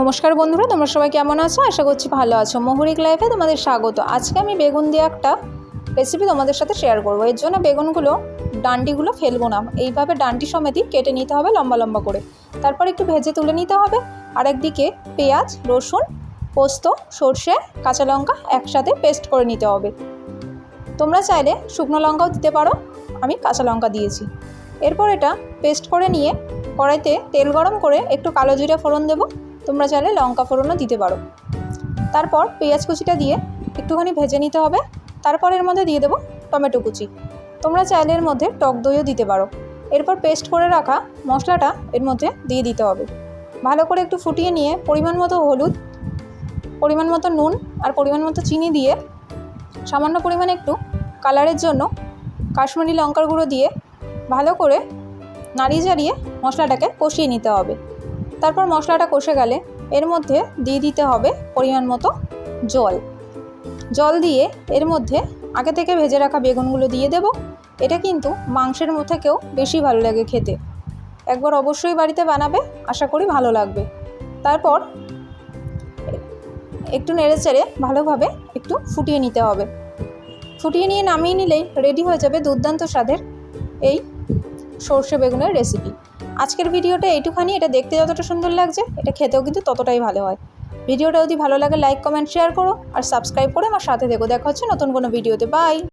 নমস্কার বন্ধুরা, তোমরা সবাই কেমন আছো? আশা করছি ভালো আছো। মহুরিক লাইফে তোমাদের স্বাগত। আজকে আমি বেগুন দিয়ে একটা রেসিপি তোমাদের সাথে শেয়ার করব। এর জন্য বেগুনগুলো, ডান্ডিগুলো ফেলব না। এইভাবে ডান্ডি সমেতই কেটে নিতে হবে লম্বা লম্বা করে। তারপর একটু ভেজে তুলে নিতে হবে। আর একদিকে পেঁয়াজ, রসুন, পোস্ত, সর্ষে, কাঁচা লঙ্কা একসাথে পেস্ট করে নিতে হবে। তোমরা চাইলে শুকনো লঙ্কাও দিতে পারো। আমি কাঁচা লঙ্কা দিয়েছি। এরপর এটা পেস্ট করে নিয়ে কড়াইতে তেল গরম করে একটু কালো জিরে ফোড়ন দেবো। তোমরা চাইলে লঙ্কা ফোড়নও দিতে পারো। তারপর পেঁয়াজ কুচিটা দিয়ে একটুখানি ভেজে নিতে হবে। তারপর এর মধ্যে দিয়ে দেবো টমেটো কুচি। তোমরা চাইলে এর মধ্যে টক দইও দিতে পারো। এরপর পেস্ট করে রাখা মশলাটা এর মধ্যে দিয়ে দিতে হবে। ভালো করে একটু ফুটিয়ে নিয়ে পরিমাণ মতো হলুদ, পরিমাণ মতো নুন আর পরিমাণ মতো চিনি দিয়ে সামান্য পরিমাণে একটু কালারের জন্য কাশ্মীরি লঙ্কার গুঁড়ো দিয়ে ভালো করে নাড়িয়ে চাড়িয়ে মশলাটাকে কষিয়ে নিতে হবে। তারপর মশলাটা কষে গেলে এর মধ্যে দিয়ে দিতে হবে পরিমাণ মতো জল। জল দিয়ে এর মধ্যে আগে থেকে ভেজে রাখা বেগুনগুলো দিয়ে দেব। এটা কিন্তু মাংসের থেকেও বেশি ভালো লাগে খেতে। একবার অবশ্যই বাড়িতে বানাবে, আশা করি ভালো লাগবে। তারপর একটু নেড়ে চেড়ে ভালোভাবে একটু ফুটিয়ে নিতে হবে। ফুটিয়ে নিয়ে নামিয়ে নিলেই রেডি হয়ে যাবে দুর্দান্ত স্বাদের এই সর্ষে বেগুনের রেসিপি আজকের ভিডিওটা এইটুখানি, এটা দেখতে যতটা সুন্দর লাগছে, এটা খেতেও কিন্তু ততটাই ভালো হয়। ভিডিওটা যদি ভালো লাগে লাইক কমেন্ট শেয়ার করো, আর সাবস্ক্রাইব করে আমার সাথে দেখো দেখা হচ্ছে নতুন কোনো ভিডিওতে। বাই